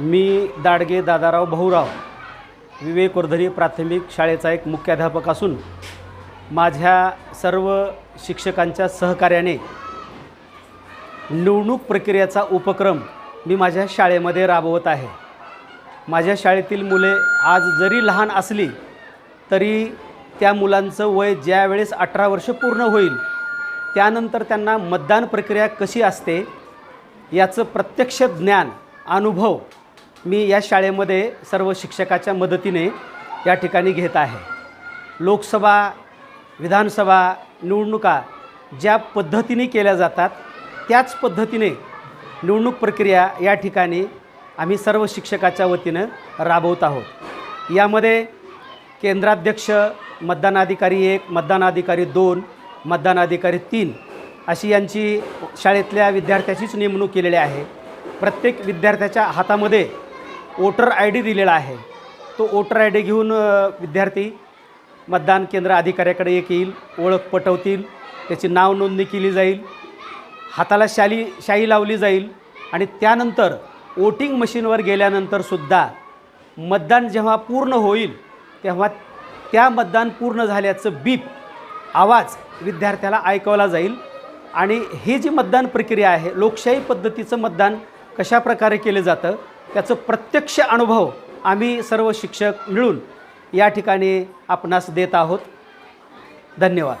मी दाडगे दादाराव भाऊराव विवेक वर्धनी प्राथमिक शाळेचा एक मुख्याध्यापक असून माझ्या सर्व शिक्षकांच्या सहकार्याने निवडणूक प्रक्रियेचा उपक्रम मी माझ्या शाळेमध्ये राबवत आहे. माझ्या शाळेतील मुले आज जरी लहान असली तरी त्या मुलांचं वय ज्यावेळेस अठरा वर्ष पूर्ण होईल त्यानंतर त्यांना मतदान प्रक्रिया कशी असते याचं प्रत्यक्ष ज्ञान अनुभव मी या शाळेमध्ये सर्व शिक्षकाच्या मदतीने या ठिकाणी घेत आहे. लोकसभा विधानसभा निवडणुका ज्या पद्धतीने केल्या जातात त्याच पद्धतीने निवडणूक प्रक्रिया या ठिकाणी आम्ही सर्व शिक्षकाच्या वतीनं राबवत आहोत. यामध्ये केंद्राध्यक्ष मतदानाधिकारी एक मतदानाधिकारी दोन मतदानाधिकारी तीन अशी यांची शाळेतल्या विद्यार्थ्याचीच नेमणूक केलेली आहे. प्रत्येक विद्यार्थ्याच्या हातामध्ये वोटर आय डी दिलेला आहे. तो वोटर आय डी घेऊन विद्यार्थी मतदान केंद्र अधिकाऱ्याकडे एक येईल ओळख पटवतील त्याची नाव नोंदणी केली जाईल हाताला शाली शाई लावली जाईल आणि त्यानंतर वोटिंग मशीनवर गेल्यानंतरसुद्धा मतदान जेव्हा पूर्ण होईल तेव्हा त्या मतदान पूर्ण झाल्याचं बीप आवाज विद्यार्थ्याला ऐकवला जाईल आणि ही जी मतदान प्रक्रिया आहे लोकशाही पद्धतीचं मतदान कशा प्रकारे केलं जातं त्याचं प्रत्यक्ष अनुभव आम्ही सर्व शिक्षक मिळून या ठिकाणी आपणास देत आहोत. धन्यवाद.